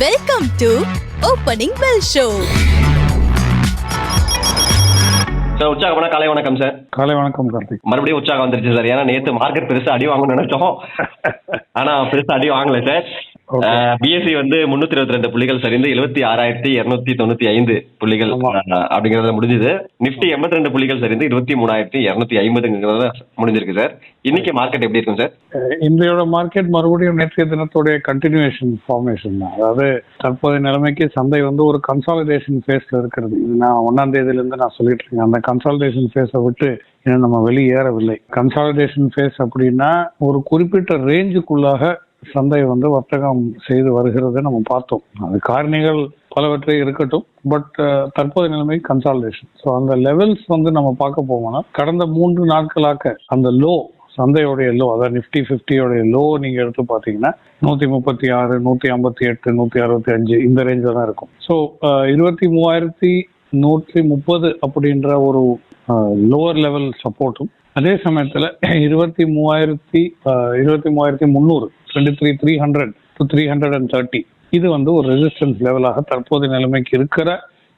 Welcome to opening bell show sir உற்சாகமான காலை வணக்கம் சார் காலை வணக்கம் கார்த்திக். மறுபடியும் உற்சாகம் வந்துருச்சு சார் ஏன்னா நேத்து மார்க்கெட் பெருசா அடி வாங்கணும்னு நினைச்சோம். ஆனா பெருசா அடி வாங்கல சார். பிஎஸ்சி வந்து முன்னூத்தி இருபத்தி ரெண்டு புள்ளிகள் சரிந்து எழுபத்தி ஆறாயிரத்தி இருநூத்தி தொண்ணூத்தி ஐந்து புள்ளிகள் அப்படிங்கறத முடிஞ்சது. நிப்டி எண்பத்தி ரெண்டு புள்ளிகள் சரிந்து இருபத்தி மூணாயிரத்தி இருநூத்தி ஐம்பதுங்கிறத முடிஞ்சிருக்கு சார் இன்னைக்கு மார்க்கெட் எப்படி இருக்கும் சார் இன்றையோட மார்க்கெட் மறுபடியும் நேற்றைய தினத்துடைய கண்டினியூஷன் ஃபார்மேஷன் தான். அதாவது தற்போதைய நிலைமைக்கு சந்தை வந்து ஒரு கன்சாலிடேஷன் ஃபேஸ்ல இருக்கிறது. இது நான் ஒன்னாம் தேதியில இருந்து நான் சொல்லிட்டு இருக்கேன். அந்த கன்சாலிடேஷன் ஃபேஸை விட்டு இன்னும் நம்ம வெளியேறவில்லை கன்சாலிடேஷன் ஃபேஸ் அப்படின்னா ஒரு குறிப்பிட்ட ரேஞ்சுக்குள்ளாக சந்தை வந்து வர்த்தகம் செய்து வருகிறதை நம்ம பார்த்தோம். அது காரணிகள் பலவற்றை இருக்கட்டும் பட் தற்போதைய நிலைமை கன்சாலிடேஷன் ஸோ அந்த லெவல்ஸ் வந்து நம்ம பார்க்க போவோம்னா கடந்த மூன்று நாட்களாக அந்த லோ சந்தையோடைய லோ அதாவது நிஃப்டி ஃபிஃப்டியோடைய லோ நீங்கள் எடுத்து பார்த்தீங்கன்னா நூத்தி முப்பத்தி ஆறு நூத்தி ஐம்பத்தி எட்டு நூத்தி அறுபத்தி அஞ்சு இந்த ரேஞ்சில் தான் இருக்கும். ஸோ இருபத்தி மூவாயிரத்தி நூற்றி முப்பது அப்படின்ற ஒரு லோவர் லெவல் சப்போர்ட்டும் அதே சமயத்துல இருபத்தி மூவாயிரத்தி இருபத்தி மூவாயிரத்தி முந்நூறு twenty three three hundred to three hundred and thirty இது வந்து ஒரு ரெசிஸ்டன்ஸ் லெவலாக தற்போதைய நிலைமைக்கு இருக்கிற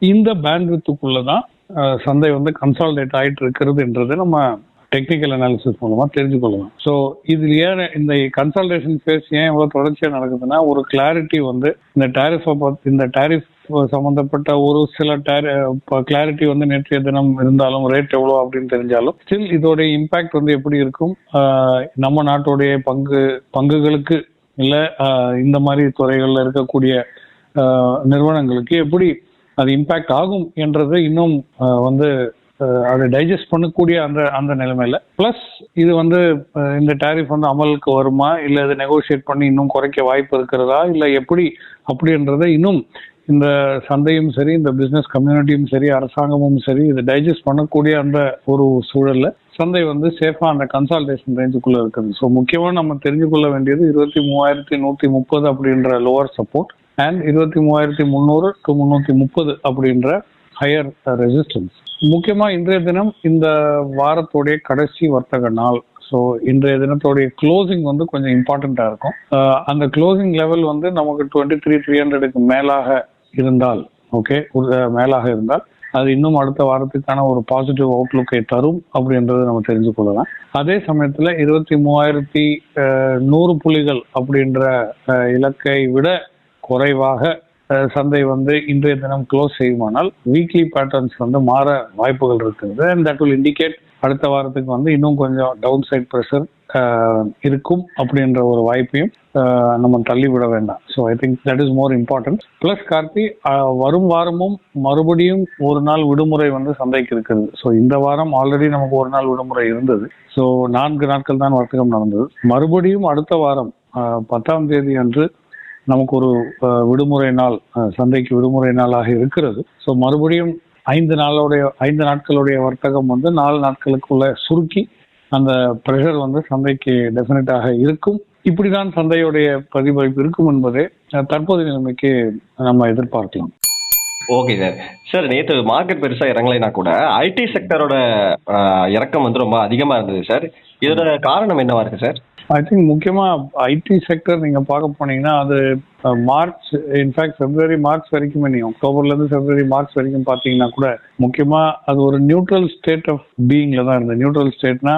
இந்த பேண்ட்வித்துக்குள்ள தான் சந்தை வந்து கன்சால்டேட் ஆயிட்டு இருக்கிறது என்றதை நம்ம டெக்னிக்கல் அனாலிசிஸ் மூலமா தெரிஞ்சுக்கொள்ளலாம் ஸோ இதுல ஏன் இந்த கன்சல்டேஷன் ஃபேஸ் ஏன் இவ்வளவு தொடர்ச்சியா நடக்குதுன்னா ஒரு கிளாரிட்டி வந்து இந்த டேரிஃப் இந்த டேரிஃப் சம்பந்தப்பட்ட ஒரு சில கிளாரிட்டி வந்து நேற்றைய தினம் இருந்தாலும் ரேட் எவ்வளோ அப்படின்னு தெரிஞ்சாலும் ஸ்டில் இதோடைய இம்பாக்ட் வந்து எப்படி இருக்கும்? ஆஹ் நம்ம நாட்டுடைய பங்கு பங்குகளுக்கு இல்லை இந்த மாதிரி துறைகள்ல இருக்கக்கூடிய ஆஹ் நிறுவனங்களுக்கு எப்படி அது இம்பாக்ட் ஆகும் என்றது இன்னும் வந்து அதை டைஜஸ்ட் பண்ணக்கூடிய அந்த அந்த நிலைமையில. பிளஸ் இது வந்து இந்த டேரிஃப் வந்து அமலுக்கு வருமா? இல்ல இது நெகோசியேட் பண்ணி இன்னும் குறைக்க வாய்ப்பு இருக்கிறதா? இல்லை எப்படி? அப்படின்றத இன்னும் இந்த சந்தையும் சரி இந்த பிசினஸ் கம்யூனிட்டியும் சரி அரசாங்கமும் சரி இதை டைஜஸ்ட் பண்ணக்கூடிய அந்த ஒரு சூழல்ல சந்தை வந்து சேஃபா அந்த கன்சால்டேஷன் ரேஞ்சுக்குள்ள இருக்குது. ஸோ முக்கியமா நம்ம தெரிஞ்சு கொள்ள வேண்டியது இருபத்தி மூவாயிரத்தி நூத்தி முப்பது அப்படின்ற லோவர் சப்போர்ட் அண்ட் இருபத்தி மூவாயிரத்தி முந்நூறு டு முன்னூத்தி முப்பது அப்படின்ற ஹையர் ரெசிஸ்டன்ஸ் முக்கியமா இன்றைய தினம் இந்த வாரத்துடைய கடைசி வர்த்தக நாள். ஸோ இன்றைய தினத்துடைய க்ளோசிங் வந்து கொஞ்சம் இம்பார்ட்டண்ட்டாக இருக்கும். அந்த க்ளோசிங் லெவல் வந்து நமக்கு டுவெண்ட்டி த்ரீ த்ரீ ஹண்ட்ரடுக்கு மேலாக இருந்தால் ஓகே மேலாக இருந்தால் அது இன்னும் அடுத்த வாரத்துக்கான ஒரு பாசிட்டிவ் அவுட்லுக்கை தரும் அப்படின்றத நம்ம தெரிஞ்சு கொள்ளலாம். அதே சமயத்துல இருபத்தி மூவாயிரத்தி நூறு புள்ளிகள் அப்படின்ற இலக்கை விட குறைவாக சந்தை வந்து இன்றைய தினம் க்ளோஸ் செய்யுமானால் வீக்லி பேட்டர்ன்ஸ் வந்து மாற வாய்ப்புகள் இருக்குது. அண்ட் தட் வில் இண்டிகேட் அடுத்த வாரத்துக்கு வந்து இன்னும் கொஞ்சம் டவுன் சைட் ப்ரெஷர் இருக்கும் அப்படின்ற ஒரு வாய்ப்பையும் நம்ம தள்ளிவிட வேண்டாம். So I think that is more important plus Karthi வரும் வாரமும் மறுபடியும் ஒரு நாள் விடுமுறை வந்து சந்தைக்கு இருக்கிறது ஸோ இந்த வாரம் ஆல்ரெடி நமக்கு ஒரு நாள் விடுமுறை இருந்தது. ஸோ நான்கு நாட்கள் தான் வர்த்தகம் நடந்தது. மறுபடியும் அடுத்த வாரம் பத்தாம் தேதி அன்று நமக்கு ஒரு விடுமுறை நாள் சந்தைக்கு விடுமுறை நாளாக இருக்கிறது. ஸோ மறுபடியும் ஐந்து நாளுடைய ஐந்து நாட்களுடைய வர்த்தகம் வந்து நாலு நாட்களுக்குள்ள சுருக்கி அந்த ப்ரெஷர் வந்து சந்தைக்கு டெஃபினட்டாக இருக்கும். இப்படிதான் சந்தையுடைய பிரதிபலிப்பு இருக்கும் என்பதே தற்போதைய நிலைமைக்கு நம்ம எதிர்பார்க்கலாம். ஓகே சார் சார் நேத்து மார்க்கெட் பெருசா இறங்கலைனா கூட ஐடி செக்டரோட இறக்கம் வந்து ரொம்ப அதிகமா இருந்தது சார் இதோட காரணம் என்னவா இருக்கு சார் ஐ திங்க் முக்கியமாக ஐடி செக்டர் நீங்கள் பார்க்க போனீங்கன்னா அது மார்ச் இன்ஃபேக்ட் பிப்ரவரி மார்ச் வரைக்குமே நீ அக்டோபர்லேருந்து பிப்ரவரி மார்ச் வரைக்கும் பார்த்தீங்கன்னா கூட முக்கியமாக அது ஒரு நியூட்ரல் ஸ்டேட் ஆஃப் பீயிங்கில் தான் இருந்தது. நியூட்ரல் ஸ்டேட்னா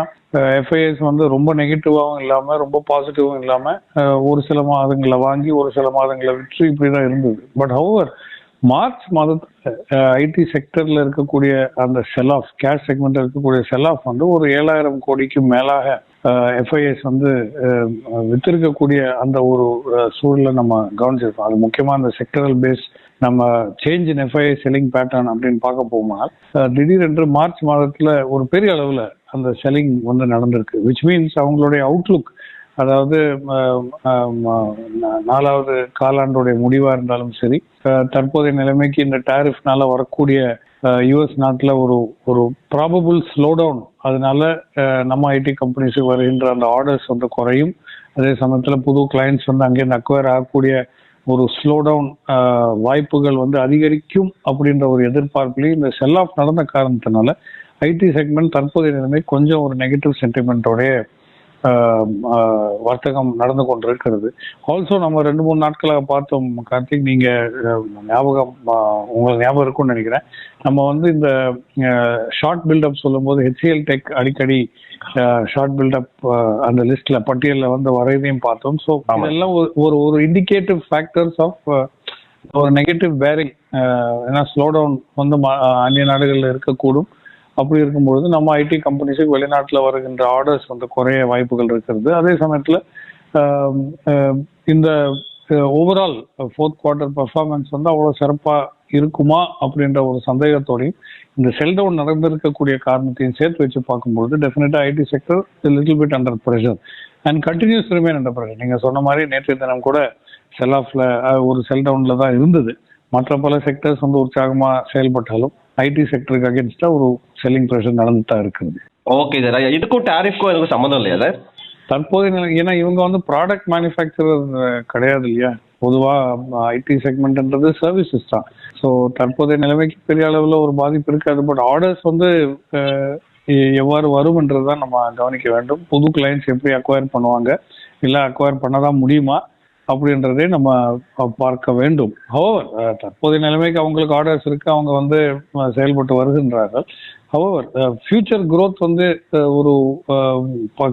எஃப்ஐஎஸ் வந்து ரொம்ப நெகட்டிவாகவும் இல்லாமல் ரொம்ப பாசிட்டிவும் இல்லாமல் ஒரு சில மாதங்களை வாங்கி ஒரு சில மாதங்களை விற்று இப்படி தான் இருந்தது. பட் ஹவர் மார்ச் மாதத்தில் ஐடி செக்டரில் இருக்கக்கூடிய அந்த செல் ஆஃப் கேஷ் செக்மெண்ட்டில் இருக்கக்கூடிய செல் ஆஃப் வந்து ஒரு ஏழாயிரம் கோடிக்கு மேலாக எஃப்ஐஎஸ் வந்து வித்திருக்கக்கூடிய அந்த ஒரு சூழலை நம்ம கவனிச்சிருக்கோம். அது முக்கியமாக அந்த செக்டரல் பேஸ் நம்ம change in F I A selling pattern அப்படின்னு பார்க்க போகுமானால் திடீரென்று மார்ச் மாதத்தில் ஒரு பெரிய அளவில் அந்த செல்லிங் வந்து நடந்திருக்கு. விச் மீன்ஸ் அவங்களுடைய அவுட்லுக் அதாவது நாலாவது காலாண்டுடைய முடிவாக இருந்தாலும் சரி தற்போதைய நிலைமைக்கு இந்த டாரிஃப்னால வரக்கூடிய யுஎஸ் நாட்டில் ஒரு ஒரு ப்ராபபிள் ஸ்லோ டவுன் அதனால நம்ம ஐடி கம்பெனிஸுக்கு வருகின்ற அந்த ஆர்டர்ஸ் வந்து குறையும். அதே சமயத்தில் புது கிளைண்ட்ஸ் வந்து அங்கேருந்து அக்வயர் ஆகக்கூடிய ஒரு ஸ்லோ டவுன் வாய்ப்புகள் வந்து அதிகரிக்கும் அப்படின்ற ஒரு எதிர்பார்ப்புலையும் இந்த செல் ஆஃப் நடந்த காரணத்தினால ஐடி செக்மெண்ட் தற்போதைய நிலைமை கொஞ்சம் ஒரு நெகட்டிவ் சென்டிமெண்ட்டோடைய வர்த்தகம் நடந்து கொண்டிருக்கிறது. ஆல்சோ நம்ம ரெண்டு மூணு நாட்களாக பார்த்தோம் கார்த்திக் நீங்க ஞாபகம் உங்களுக்கு ஞாபகம் இருக்கும்னு நினைக்கிறேன். நம்ம வந்து இந்த ஷார்ட் பில்டப் சொல்லும்போது ஹெச்சிஎல் டெக் அடிக்கடி ஷார்ட் பில்டப் அந்த லிஸ்ட்ல பட்டியல்ல வந்து வரையதையும் பார்த்தோம். ஸோ ஆமா. இதெல்லாம் ஒரு- ஒரு இண்டிகேட்டிவ் ஃபேக்டர்ஸ் ஆஃப் ஒரு நெகட்டிவ் பேரிங் ஏன்னா ஸ்லோ டவுன் வந்து அந்நிய நாடுகளில் இருக்கக்கூடும். அப்படி இருக்கும்பொழுது நம்ம ஐடி கம்பெனிஸுக்கு வெளிநாட்டில் வருகின்ற ஆர்டர்ஸ் வந்து குறைய வாய்ப்புகள் இருக்கிறது. அதே சமயத்தில் இந்த ஓவரால் ஃபோர்த் குவார்ட்டர் பர்ஃபார்மன்ஸ் வந்து அவ்வளோ சிறப்பாக இருக்குமா அப்படின்ற ஒரு சந்தேகத்தோடையும் இந்த செல்டவுன் நடந்திருக்கக்கூடிய காரணத்தையும் சேர்த்து வச்சு பார்க்கும்பொழுது டெஃபினட்டாக IT sector little bit under pressure and continues remain under pressure நீங்கள் சொன்ன மாதிரி நேற்றைய தினம் கூட செல் ஆஃப்ல ஒரு செல்டவுனில் தான் இருந்தது. மற்ற பல செக்டர்ஸ் வந்து உற்சாகமாக செயல்பட்டாலும் ஐடி செக்டருக்கு அகேன்ஸ்டா ஒரு செல்லிங் ப்ரெஷர் நடந்துட்டு இருக்குது. ஓகே சார் இதுக்கும் டேரிஃப்க்கும் எதுக்கும் சம்மந்தம் இல்லையா சார் தற்போதைய நிலை ஏன்னா இவங்க வந்து ப்ராடக்ட் மேனுஃபேக்சரர் கிடையாது இல்லையா? பொதுவாக ஐடி செக்மெண்ட்ன்றது சர்வீசஸ் தான். ஸோ தற்போதைய நிலைமைக்கு பெரிய அளவில் ஒரு பாதிப்பு இருக்காது. பட் ஆர்டர்ஸ் வந்து எவ்வாறு வரும்ன்றது தான் நம்ம கவனிக்க வேண்டும். புது கிளைண்ட்ஸ் எப்படி அக்வயர் பண்ணுவாங்க? இல்லை அக்வயர் பண்ணதான் முடியுமா? அப்படின்றதே நம்ம பார்க்க வேண்டும். ஹவவர் தற்போதைய நிலைமைக்கு அவங்களுக்கு ஆர்டர்ஸ் இருக்கு. அவங்க வந்து செயல்பட்டு வருகின்றார்கள். ஹவர் ஃபியூச்சர் குரோத் வந்து ஒரு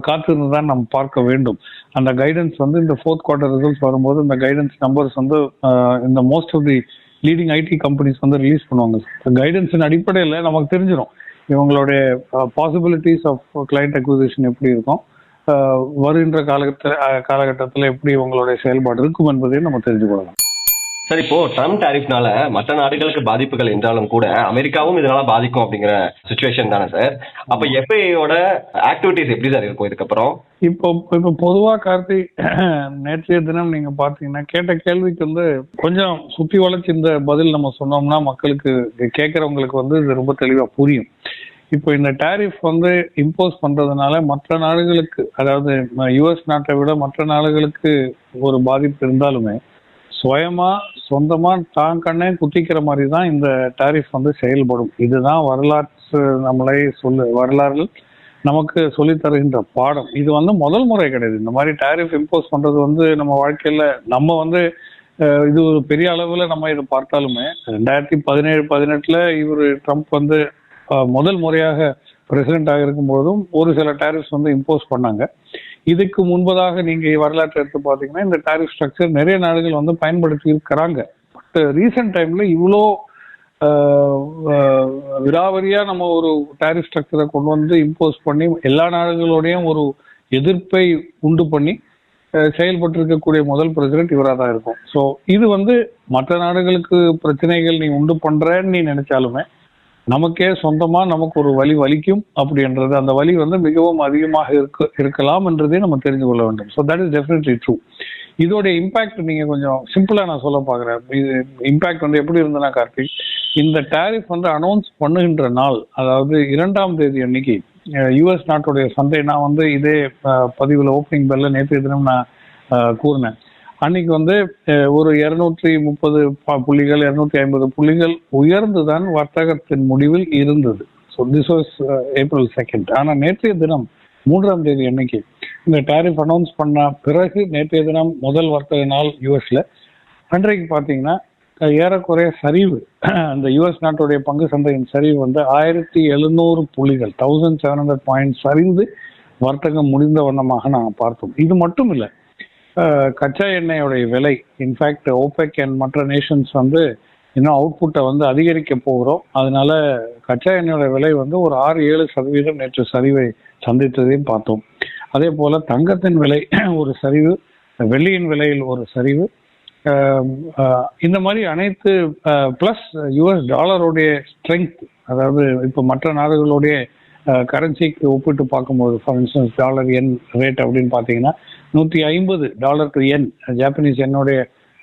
காத்திருந்து தான் நம்ம பார்க்க வேண்டும். அந்த கைடன்ஸ் வந்து இந்த ஃபோர்த் குவார்டர் ரிசல்ட்ஸ் வரும்போது இந்த கைடன்ஸ் நம்பர்ஸ் வந்து இந்த most of the leading IT companies வந்து ரிலீஸ் பண்ணுவாங்க. கைடன்ஸின் அடிப்படையில் நமக்கு தெரிஞ்சிடும் இவங்களுடைய பாசிபிலிட்டிஸ் ஆஃப் கிளைண்ட் அக்விசிஷன் எப்படி இருக்கும். வருகின்ற காலகட்ட காலகட்டத்தில் எப்படி இவங்களுடைய செயல்பாடு இருக்கும் என்பதையும் நம்ம தெரிஞ்சு கொள்ளலாம். சார் இப்போ ட்ரம்ப் டாரிஃப்னால மற்ற நாடுகளுக்கு பாதிப்புகள் என்றாலும் கூட அமெரிக்காவும் இதனால பாதிக்கும் அப்படிங்கிற சுச்சுவேஷன் தானே சார் அப்ப எஃப்ஐயோட ஆக்டிவிட்டிஸ் எப்படி சார் இருக்கும் இதுக்கப்புறம்? இப்போ இப்போ பொதுவா கார்த்தி நேற்றைய தினம் நீங்க பாத்தீங்கன்னா கேட்ட கேள்விக்கு வந்து கொஞ்சம் சுத்தி வளைச்சு இந்த பதில் நம்ம சொன்னோம்னா மக்களுக்கு கேட்கறவங்களுக்கு வந்து இது ரொம்ப தெளிவா புரியும். இப்போ இந்த டாரிஃப் வந்து இம்போஸ் பண்றதுனால மற்ற நாடுகளுக்கு அதாவது யுஎஸ் நாட்டை விட மற்ற நாடுகளுக்கு ஒரு பாதிப்பு இருந்தாலுமே சுயமா சொந்தமா தான் கண்ணே குத்திக்கிற மாதிரி தான் இந்த டாரிஃப் வந்து செயல்படும். இதுதான் வரலாற்று நம்மளை சொல்லு வரலாறு நமக்கு சொல்லித் தருகின்ற பாடம். இது வந்து முதல் முறை கிடையாது. இந்த மாதிரி டாரிஃப் இம்போஸ் பண்றது வந்து நம்ம வாழ்க்கையில நம்ம வந்து இது ஒரு பெரிய அளவுல நம்ம இதை பார்த்தாலுமே ரெண்டாயிரத்தி பதினேழு பதினெட்டுல இவர் ட்ரம்ப் வந்து முதல் முறையாக பிரசிடென்டாக ஆக இருக்கும்போதும் ஒரு சில டாரிஃப்ஸ் வந்து இம்போஸ் பண்ணாங்க. இதுக்கு முன்பதாக நீங்க வரலாற்றை எடுத்து பார்த்தீங்கன்னா இந்த டாரிஃப் ஸ்ட்ரக்சர் நிறைய நாடுகள் வந்து பயன்படுத்தி இருக்கிறாங்க. பட் ரீசெண்ட் டைம்ல இவ்வளோ ஆஹ் நம்ம ஒரு டாரிஃப் ஸ்ட்ரக்சரை கொண்டு வந்து இம்போஸ் பண்ணி எல்லா நாடுகளோடையும் ஒரு எதிர்ப்பை உண்டு பண்ணி செயல்பட்டு இருக்கக்கூடிய முதல் பிரசிடென்ட் இவராக தான் இருக்கும். ஸோ இது வந்து மற்ற நாடுகளுக்கு பிரச்சனைகள் நீ உண்டு பண்றேன்னு நீ நினைச்சாலுமே நமக்கே சொந்தமா நமக்கு ஒரு வலி வலிக்கும் அப்படின்றது. அந்த வலி வந்து மிகவும் அதிகமாக இருக்க இருக்கலாம் என்றதே நம்ம தெரிஞ்சு கொள்ள வேண்டும். So that is definitely true இதோடைய இம்பாக்ட் நீங்க கொஞ்சம் சிம்பிளா நான் சொல்ல பாக்குறேன் இது இம்பாக்ட் வந்து எப்படி இருந்ததுன்னா கார்த்திக் இந்த டாரிஃப் வந்து அனௌன்ஸ் பண்ணுகின்ற நாள் அதாவது இரண்டாம் தேதி அன்னைக்கு யுஎஸ் நாட்டுடைய சந்தை நான் வந்து இதே பதிவில் பதிவுல ஓப்பனிங் பெல்ல நேற்று தினம் நான் கூறினேன். அன்னைக்கு வந்து ஒரு இருநூற்றி முப்பது புள்ளிகள் இருநூத்தி ஐம்பது புள்ளிகள் உயர்ந்துதான் வர்த்தகத்தின் முடிவில் இருந்தது. So this was April second ஆனால் நேற்றைய தினம் மூன்றாம் தேதி அன்னைக்கு இந்த டாரிஃப் அனௌன்ஸ் பண்ண பிறகு நேற்றைய தினம் முதல் வர்த்தக நாள் யூஎஸ்ல அன்றைக்கு பார்த்தீங்கன்னா ஏறக்குறைய சரிவு அந்த யுஎஸ் நாட்டுடைய பங்கு சந்தையின் சரிவு வந்து ஆயிரத்தி எழுநூறு புள்ளிகள் தௌசண்ட் செவன் ஹண்ட்ரட் பாயிண்ட் சரிந்து வர்த்தகம் முடிந்த வண்ணமாக நாங்கள் பார்த்தோம். இது மட்டும் இல்லை கச்சா எண்ணெயோடைய விலை இன்ஃபேக்ட் ஓபெக் அண்ட் மற்ற நேஷன்ஸ் வந்து இன்னும் அவுட்புட்டை வந்து அதிகரிக்க போகிறோம். அதனால கச்சா எண்ணெயோட விலை வந்து ஒரு ஆறு ஏழு சதவீதம் நேற்று சரிவை சந்தித்ததையும் பார்த்தோம். அதே போல தங்கத்தின் விலை ஒரு சரிவு வெள்ளியின் விலையில் ஒரு சரிவு. இந்த மாதிரி அனைத்து ப்ளஸ் யுஎஸ் டாலருடைய ஸ்ட்ரென்த் அதாவது இப்போ மற்ற நாடுகளுடைய கரன்சிக்கு ஒப்பிட்டு பார்க்கும்போது ஃபார் இன்ஸ்டன்ஸ் டாலர் என் ரேட் அப்படின்னு பார்த்தீங்கன்னா நூற்றி ஐம்பது டாலர் டு என் ஜாப்பனீஸ் என்னுடைய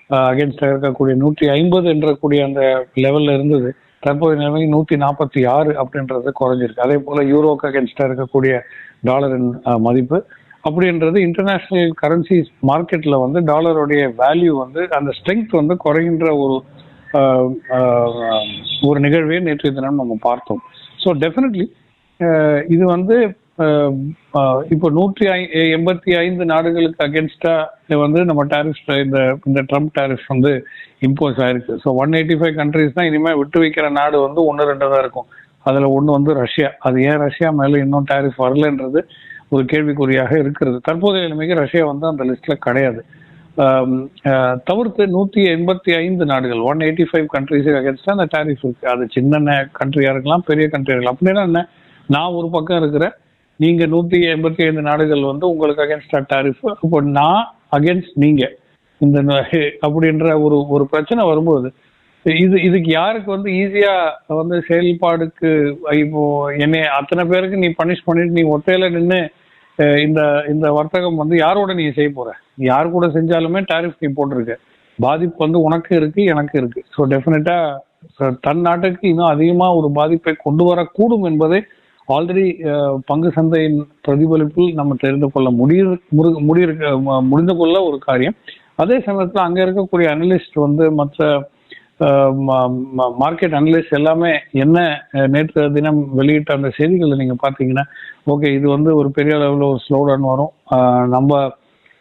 அகேன்ஸ்டாக இருக்கக்கூடிய நூற்றி ஐம்பது என்றக்கூடிய அந்த லெவலில் இருந்தது. தற்போதைய நிலைமை நூற்றி நாற்பத்தி ஆறு அப்படின்றது குறைஞ்சிருக்கு. அதே போல் யூரோக்கு அகேன்ஸ்டாக இருக்கக்கூடிய டாலரின் மதிப்பு. அப்படின்றது இன்டர்நேஷ்னல் கரன்சிஸ் மார்க்கெட்டில் வந்து டாலருடைய வேல்யூ வந்து அந்த ஸ்ட்ரென்த் வந்து குறைகின்ற ஒரு ஒரு நிகழ்வே நேற்றைய தினம் நம்ம பார்த்தோம். ஸோ டெஃபினெட்லி இது வந்து இப்போ நூற்றி ஐ- எண்பத்தி ஐந்து நாடுகளுக்கு அகேன்ஸ்டா வந்து நம்ம டாரிஃப் இந்த இந்த ட்ரம்ப் டாரிஃப் வந்து இம்போஸ் ஆயிருக்கு. So one eighty five countries தான் இனிமேல் விட்டு வைக்கிற நாடு வந்து ஒன்று ரெண்டு தான் இருக்கும். அதில் ஒன்று வந்து ரஷ்யா. அது ஏன் ரஷ்யா மேலே இன்னும் டாரிஃப் வரலன்றது ஒரு கேள்விக்குறியாக இருக்கிறது. தற்போதைய நிலைமைக்கு ரஷ்யா வந்து அந்த லிஸ்ட்ல கிடையாது. தவிர்த்து நூற்றி எண்பத்தி ஐந்து நாடுகள் ஒன் எயிட்டி ஃபைவ் கண்ட்ரிஸுக்கு அகேன்ஸ்டாக அந்த டாரிஃப் இருக்கு. அது சின்ன கண்ட்ரியாக இருக்கலாம் பெரிய கண்ட்ரியாக இருக்கலாம். அப்படின்னா என்ன? நான் ஒரு பக்கம் இருக்கிறேன். நீங்க நூற்றி எண்பத்தி ஐந்து நாடுகள் வந்து உங்களுக்கு அகேன்ஸ்டா டாரிஃப் அப்போ நான் அகேன்ஸ்ட் நீங்க. இந்த அப்படின்ற ஒரு ஒரு பிரச்சனை வரும்போது இது இதுக்கு யாருக்கு வந்து ஈஸியா வந்து செயல்பாடுக்கு இப்போ என்னை அத்தனை பேருக்கு நீ பனிஷ் பண்ணிட்டு நீ ஒத்தையில நின்று இந்த இந்த வர்த்தகம் வந்து யாரோட நீ செய்ய போற? யார் கூட செஞ்சாலுமே டாரிஃப் நீ போட்டிருக்க. பாதிப்பு வந்து உனக்கு இருக்கு எனக்கு இருக்கு. ஸோ டெஃபினட்டா தன் நாட்டுக்கு இன்னும் அதிகமா ஒரு பாதிப்பை கொண்டு வரக்கூடும் என்பதை ஆல்ரெடி uh, பங்கு சந்தையின் பிரதிபலிப்பில் நம்ம தெரிந்து கொள்ள முடிய முரு- முடியிருக்க முடிந்து கொள்ள ஒரு காரியம். அதே சமயத்தில் அங்கே இருக்கக்கூடிய அனலிஸ்ட் வந்து மற்ற மார்க்கெட் அனலிஸ்ட் எல்லாமே என்ன நேற்று தினம் வெளியிட்ட அந்த செய்திகளை நீங்கள் பார்த்தீங்கன்னா ஓகே இது வந்து ஒரு பெரிய அளவில் ஒரு ஸ்லோடன் வரும். நம்ம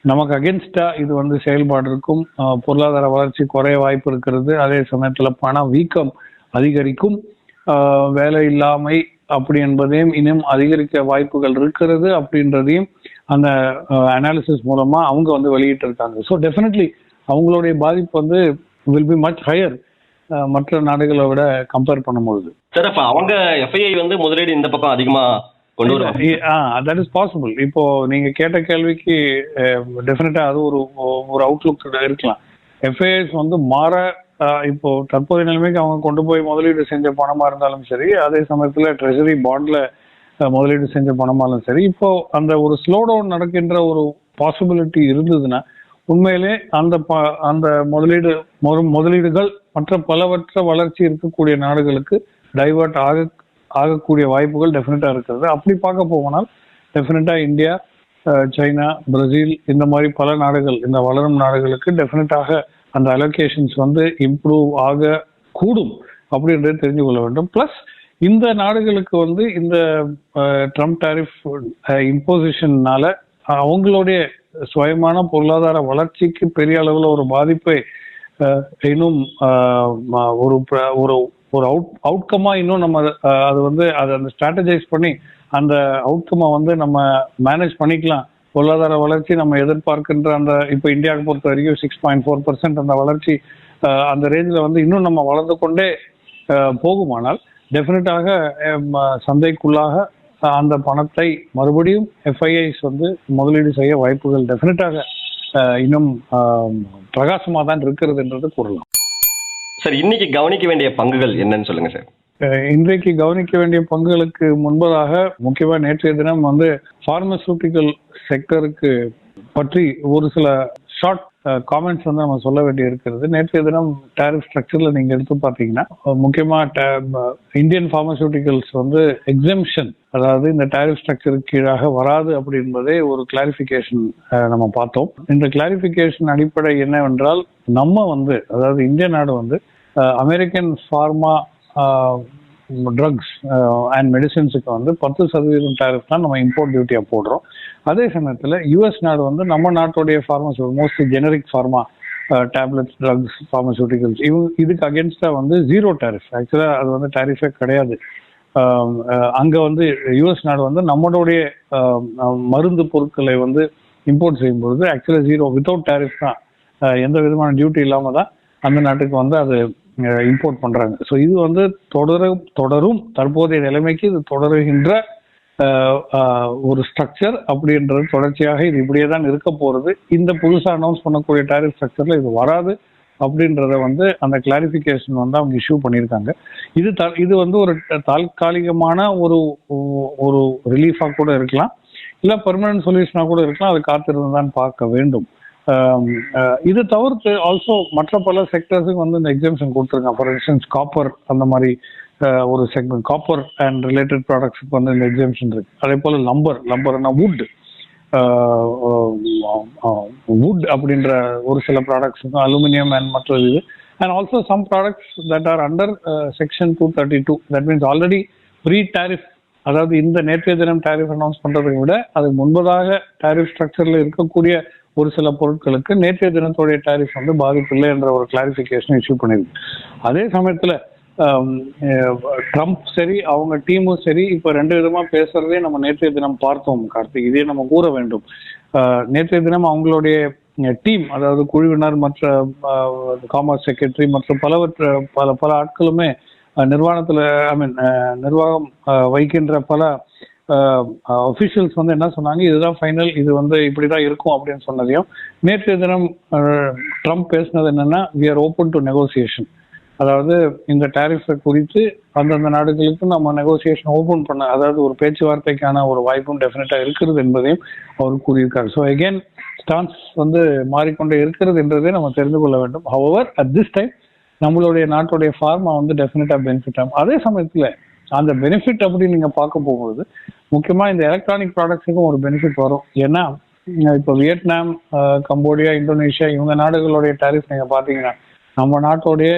நமக்கு அகென்ஸ்டா இது வந்து செயல்பாடு இருக்கும். பொருளாதார வளர்ச்சி குறைய வாய்ப்பு இருக்கிறது. அதே சமயத்தில் பண வீக்கம் அதிகரிக்கும். வேலை இல்லாமை அப்படி என்பதையும் இன்னும் அதிகரிக்க வாய்ப்புகள் இருக்கிறது அப்படின்றதையும் அந்த அனாலிசிஸ் மூலமா அவங்க வந்து வெளியிட்டு இருக்காங்க ஸோ டெஃபினெட்லி அவங்களுடைய பாதிப்பு வந்து வில் பி மச் ஹையர் மற்ற நாடுகளை விட கம்பேர் பண்ணும்பொழுது. சார் அப்ப அவங்க எஃப்ஐஐ வந்து முதலீடு இந்த பக்கம் அதிகமா கொண்டு தட் இஸ் பாசிபிள் இப்போ நீங்க கேட்ட கேள்விக்கு டெஃபினட்டா அது ஒரு ஒரு அவுட்லுக் இருக்கலாம். எஃப்ஐஎஸ் வந்து மாற இப்போ தற்போதைய நிலைமைக்கு அவங்க கொண்டு போய் முதலீடு செஞ்ச பணமா இருந்தாலும் சரி அதே சமயத்துல ட்ரெஷரி பாண்ட்ல முதலீடு செஞ்ச பணமாலும் சரி இப்போ அந்த ஒரு ஸ்லோ டவுன் நடக்கின்ற ஒரு பாசிபிலிட்டி இருந்ததுன்னா உண்மையிலே அந்த ப- அந்த முதலீடு முதலீடுகள் மற்ற பலவற்ற வளர்ச்சி இருக்கக்கூடிய நாடுகளுக்கு டைவர்ட் ஆக ஆகக்கூடிய வாய்ப்புகள் டெஃபினட்டா இருக்கிறது. அப்படி பார்க்க போனால் டெஃபினட்டா இந்தியா சைனா பிரேசில் இந்த மாதிரி பல நாடுகள் இந்த வளரும் நாடுகளுக்கு டெஃபினட்டாக அந்த அலோகேஷன்ஸ் வந்து இம்ப்ரூவ் ஆக கூடும் அப்படின்றது தெரிஞ்சு கொள்ள வேண்டும். ப்ளஸ் இந்த நாடுகளுக்கு வந்து இந்த ட்ரம்ப் டாரிஃப் இம்போசிஷன்னால அவங்களுடைய சுயமான பொருளாதார வளர்ச்சிக்கு பெரிய அளவில் ஒரு பாதிப்பை இன்னும் ஒரு ஒரு ஒரு அவுட் அவுட்கமா இன்னும் நம்ம அது வந்து அதை அந்த ஸ்ட்ராட்டஜைஸ் பண்ணி அந்த அவுட்கமை வந்து நம்ம மேனேஜ் பண்ணிக்கலாம். பொருளாதார வளர்ச்சி நம்ம எதிர்பார்க்கின்ற அந்த இப்போ இந்தியாவுக்கு பொறுத்த வரைக்கும் சிக்ஸ் பாயிண்ட் ஃபோர் பர்சன்ட் அந்த வளர்ச்சி அஹ், அந்த ரேஞ்சில் வந்து இன்னும் நம்ம வளர்ந்து கொண்டே போகுமானால் டெஃபினட்டாக சந்தைக்குள்ளாக அந்த பணத்தை மறுபடியும் எஃப்ஐஐஸ் வந்து முதலீடு செய்ய வாய்ப்புகள் டெஃபினட்டாக இன்னும் பிரகாசமாக தான் இருக்கிறதுன்றது கூறலாம். சார் இன்னைக்கு கவனிக்க வேண்டிய பங்குகள் என்னன்னு சொல்லுங்க சார். இன்றைக்கு கவனிக்க வேண்டிய பங்குகளுக்கு முன்பதாக முக்கியமா நேற்றைய தினம் வந்து பார்மசூட்டிக்கல் செக்டருக்கு பற்றி ஒரு சில ஷார்ட் காமெண்ட்ஸ் வந்து நம்ம சொல்ல வேண்டி இருக்கிறது நேற்றைய தினம் டேரிஃப் ஸ்ட்ரக்சர்ல நீங்க எடுத்து பார்த்தீங்கன்னா முக்கியமா இந்தியன் பார்மசூட்டிகல்ஸ் வந்து எக்ஸம்ஷன் அதாவது இந்த டேரிஃப் ஸ்ட்ரக்சருக்கு கீழாக வராது அப்படி என்பதே ஒரு கிளாரிஃபிகேஷன் நம்ம பார்த்தோம். இந்த கிளாரிஃபிகேஷன் அடிப்படை என்னவென்றால் நம்ம வந்து அதாவது இந்திய நாடு வந்து அமெரிக்கன் ஃபார்மா ட்ரக்ஸ் அண்ட் மெடிசின்ஸுக்கு வந்து பத்து சதவீதம் டேரிஃப் தான் நம்ம இம்போர்ட் டியூட்டியாக போடுறோம். அதே சமயத்தில் யூஎஸ் நாடு வந்து நம்ம நாட்டுடைய ஃபார்மசூ mostly generic pharma tablets drugs pharmaceuticals இவங்க இதுக்கு அகேன்ஸ்டாக வந்து ஜீரோ டேரிஃப் ஆக்சுவலாக அது வந்து டேரிஃபே கிடையாது. அங்கே வந்து யூஎஸ் நாடு வந்து நம்மளுடைய மருந்து பொருட்களை வந்து இம்போர்ட் செய்யும்பொழுது ஆக்சுவலாக ஜீரோ வித்தவுட் டேரிஃப் தான். எந்த விதமான டியூட்டி இல்லாமல் தான் அந்த நாட்டுக்கு வந்து அது இம்போர்ட் பண்றாங்க. ஸோ இது வந்து தொடர தொடரும் தற்போதைய நிலைமைக்கு இது தொடருகின்ற ஒரு ஸ்ட்ரக்சர் அப்படின்றது தொடர்ச்சியாக இது இப்படியே தான் இருக்க போகிறது இந்த புதுசாக அனௌன்ஸ் பண்ணக்கூடிய டாரிஃப் ஸ்ட்ரக்சரில் இது வராது அப்படின்றத வந்து அந்த கிளாரிஃபிகேஷன் வந்து அவங்க இஷ்யூ பண்ணியிருக்காங்க. இது த இது வந்து ஒரு தாற்காலிகமான ஒரு ஒரு ரிலீஃபாக கூட இருக்கலாம். இல்லை பெர்மனன்ட் சொல்யூஷனாக கூட இருக்கலாம். அது காத்திருந்து தான் பார்க்க வேண்டும். Um, uh, இது தவிர்த்து ஆல்சோ மற்ற பல செக்டர்ஸுக்கு வந்து இந்த எக்ஸாம்ஷன் கொடுத்துருக்காங்க. ஃபார் இன்ஸ்டன்ஸ் காப்பர் அந்த மாதிரி uh, ஒரு செக்மெண்ட் காப்பர் அண்ட் ரிலேட்டட் ப்ராடக்ட்ஸுக்கு வந்து இந்த எக்ஸாம்ஷன் இருக்கு. அதே போல் லம்பர் லம்பர்னா வுட் வுட் அப்படின்ற ஒரு சில ப்ராடக்ட்ஸுக்கும் அலுமினியம் அண்ட் மற்ற இது. And also some products that are under section two thirty two that means already pre tariff அதாவது இந்த நேற்றைய தினம் டாரிஃப் அனௌன்ஸ் பண்றதை விட அது முன்பதாக டாரிஃப் ஸ்ட்ரக்சர்ல இருக்கக்கூடிய ஒரு சில பொருட்களுக்கு நேற்றைய தினத்துடைய டாரிஃப் வந்து பாதிப்பில்லை என்ற ஒரு கிளாரிஃபிகேஷன் இஷ்யூ பண்ணிருக்கு. அதே சமயத்துல ட்ரம்ப் சரி அவங்க டீமும் சரி இப்போ ரெண்டு விதமா பேசுறதே நம்ம நேற்றைய தினம் பார்த்தோம் கார்த்திக். இதே நம்ம கூற வேண்டும். ஆஹ், நேற்றைய தினம் அவங்களுடைய டீம் அதாவது குழுவினர் மற்ற காமர்ஸ் செக்ரட்டரி மற்றும் பலவற்ற பல பல ஆட்களுமே நிர்வாணத்தில் ஐ மீன் நிர்வாகம் வைக்கின்ற பல அஃபிஷியல்ஸ் வந்து என்ன சொன்னாங்க? இதுதான் ஃபைனல் இது வந்து இப்படி தான் இருக்கும் அப்படின்னு சொன்னதையும் நேற்றைய தினம் ட்ரம்ப் பேசினது என்னென்னா we are open to negotiation அதாவது இந்த டாரிஃபை குறித்து அந்தந்த நாடுகளுக்கு நம்ம நெகோசியேஷன் ஓப்பன் பண்ண அதாவது ஒரு பேச்சுவார்த்தைக்கான ஒரு வாய்ப்பும் டெஃபினட்டாக இருக்கிறது என்பதையும் அவர் கூறியிருக்கார். ஸோ அகைன் ஸ்டான்ஸ் வந்து மாறிக்கொண்டே இருக்கிறது என்றதை நம்ம தெரிந்து கொள்ள வேண்டும். ஹவர் அட் திஸ் டைம் நம்மளுடைய நாட்டுடைய ஃபார்மா வந்து டெஃபினட்டா பெனிஃபிட் ஆகும். அதே சமயத்துல அந்த பெனிஃபிட் அப்படி நீங்க பார்க்க போகும்போது முக்கியமா இந்த எலக்ட்ரானிக் ப்ராடக்ட்ஸுக்கும் ஒரு பெனிஃபிட் வரும். ஏன்னா இப்போ வியட்நாம் கம்போடியா இந்தோனேஷியா இவங்க நாடுகளுடைய டாரிஃப் நீங்க பாத்தீங்கன்னா நம்ம நாட்டோடைய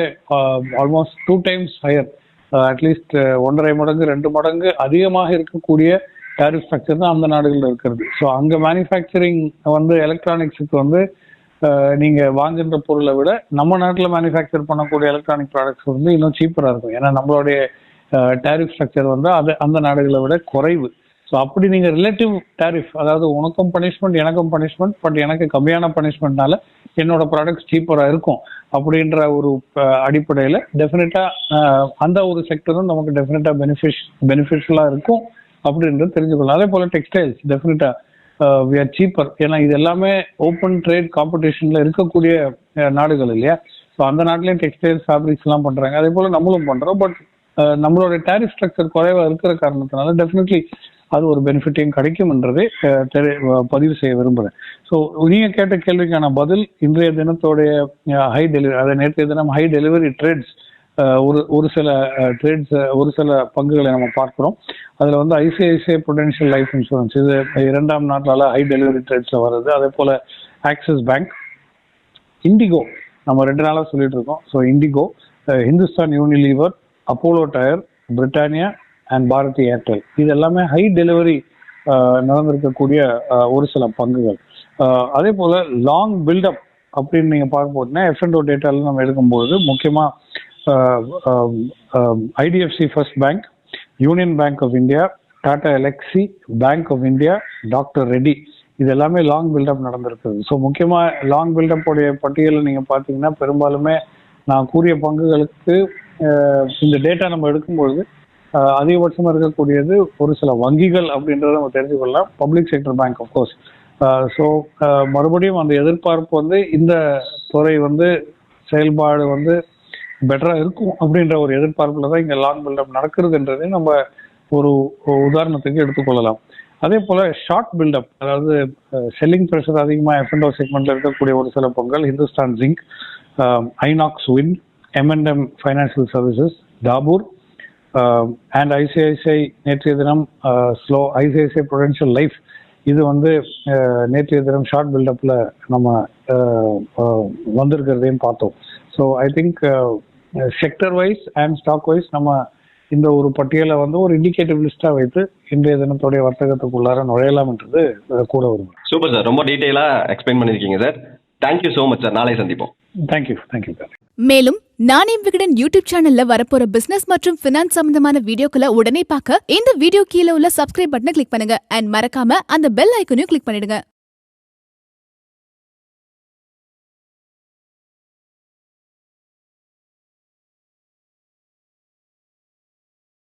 almost two times higher at least ஒன்றரை மடங்கு ரெண்டு மடங்கு அதிகமாக இருக்கக்கூடிய டாரிஃப் ஸ்ட்ரக்சர் தான் அந்த நாடுகளில் இருக்கிறது. ஸோ அங்கே மேனுஃபேக்சரிங் வந்து எலக்ட்ரானிக்ஸுக்கு வந்து நீங்க வாங்குகின்ற பொருளை விட நம்ம நாட்டில் மேனுஃபேக்சர் பண்ணக்கூடிய எலக்ட்ரானிக் ப்ராடக்ட்ஸ் வந்து இன்னும் சீப்பராக இருக்கும். ஏன்னா நம்மளுடைய டாரிஃப் ஸ்ட்ரக்சர் வந்து அது அந்த நாடுகளை விட குறைவு. ஸோ அப்படி நீங்கள் ரிலேட்டிவ் டேரிஃப் அதாவது உனக்கும் பனிஷ்மெண்ட் எனக்கும் பனிஷ்மெண்ட் பட் எனக்கு கம்மியான பனிஷ்மெண்ட்னால என்னோட ப்ராடக்ட்ஸ் சீப்பராக இருக்கும் அப்படின்ற ஒரு அடிப்படையில் டெஃபினட்டாக அந்த ஒரு செக்டரும் நமக்கு டெஃபினட்டாக பெனிஃபிஷ் பெனிஃபிஷியலாக இருக்கும் அப்படின்றது தெரிஞ்சுக்கொள்ளலாம் அதே போல டெக்ஸ்டைல்ஸ் டெஃபினட்டாக வி ஆர் சீப்பர் ஏன்னா இது எல்லாமே ஓப்பன் ட்ரேட் காம்படிஷன்ல இருக்கக்கூடிய uh, நாடுகள் இல்லையா? ஸோ அந்த நாட்டிலையும் டெக்ஸ்டைல்ஸ் ஃபேப்ரிக்ஸ் எல்லாம் பண்றாங்க. அதே போல நம்மளும் பண்றோம். பட் நம்மளோட டேரிஃப் ஸ்ட்ரக்சர் குறைவா இருக்கிற காரணத்தினால டெஃபினெட்லி அது ஒரு பெனிஃபிட்டையும் கிடைக்கும் என்றதை uh, uh, பதிவு செய்ய விரும்புகிறேன் ஸோ நீங்க கேட்ட கேள்விக்கான பதில் இன்றைய தினத்தோடைய ஹை டெலிவரி அதை நேற்றைய தினம் ஹை டெலிவரி ட்ரேட்ஸ் ஒரு ஒரு சில ட்ரேட்ஸ் ஒரு சில பங்குகளை நம்ம பார்க்குறோம். அதில் வந்து ஐசிஐசிஐ பொட்டன்ஷியல் லைஃப் இன்சூரன்ஸ் இது இரண்டாம் நாட்டில் ஹை டெலிவரி ட்ரேட்ஸில் வருது. அதே போல் ஆக்சிஸ் பேங்க் இண்டிகோ நம்ம ரெண்டு நாளாக சொல்லிட்டு இருக்கோம். So IndiGo Hindustan Unilever Apollo tyre Britannia and Bharti Airtel இது எல்லாமே ஹை டெலிவரி நடந்திருக்கக்கூடிய ஒரு சில பங்குகள். அதே போல் லாங் பில்டப் அப்படின்னு நீங்கள் பார்க்க போட்டீங்கன்னா எஃப்என்டோ அண்ட் நம்ம எடுக்கும்போது முக்கியமாக IDFC first bank union bank of India Tata Elxsi bank of India doctor Reddy. இது எல்லாமே லாங் பில்டப் நடந்திருக்குது. ஸோ முக்கியமாக லாங் பில்டப் உடைய நீங்கள் நீங்க பெரும்பாலுமே நான் கூறிய பங்குகளுக்கு இந்த டேட்டா நம்ம எடுக்கும்பொழுது அதிகபட்சமாக இருக்கக்கூடியது ஒரு சில வங்கிகள் அப்படின்றத நம்ம தெரிஞ்சுக்கொள்ளலாம். Public sector bank of course so மறுபடியும் அந்த எதிர்பார்ப்பு வந்து இந்த துறை வந்து செயல்பாடு வந்து பெட்டரா இருக்கும் அப்படின்ற ஒரு எதிர்பார்ப்புல தான் இங்க லாங் பில்டப் நடக்கிறதுன்றதே நம்ம ஒரு உதாரணத்துக்கு எடுத்துக்கொள்ளலாம். அதே போல ஷார்ட் பில்டப் அதாவது செல்லிங் ப்ரெஷர் அதிகமா எஃப்என்டோ செக்மெண்ட்ல இருக்கக்கூடிய ஒரு சில பொங்கல் Hindustan zinc INOX win M&M financial services Dabur and ICICI நேற்றைய தினம் ஸ்லோ ஐசிஐசிஐ ப்ரொடென்ஷியல் லைஃப் இது வந்து நேற்றைய தினம் ஷார்ட் பில்டப்ல நம்ம வந்திருக்கிறதையும் பார்த்தோம். So I think sector wise and stock wise நம்ம இந்த ஒரு பட்டியலை வந்து ஒரு இண்டிகேட்டிவ் லிஸ்டா வைத்து இன்றைய தினத்துடைய வர்த்தகத்துக்குள்ளார நுழையலாம் என்றது அஹ், கூட விரும்புகிறேன் சூப்பர் சார். ரொம்ப டீட்டெயிலா எக்ஸ்பிளைன் பண்ணிருக்கீங்க sir. Thank you so much sir. நாளை சந்திப்போம். தேங்க்யூ தேங்க்யூ மேலும் நாணயம் விகடன் யூடியூப் சேனல்ல வரப்போற பிசினஸ் மற்றும் பினான்ஸ் சம்பந்தமான வீடியோக்களை உடனே பார்க்க இந்த வீடியோ கீழே உள்ள சப்ஸ்கிரைப் பட்டனை கிளிக் பண்ணுங்க. அண்ட் மறக்காம அந்த பெல் ஐக்கனையும் கிளிக் பண்ணிடுங்க.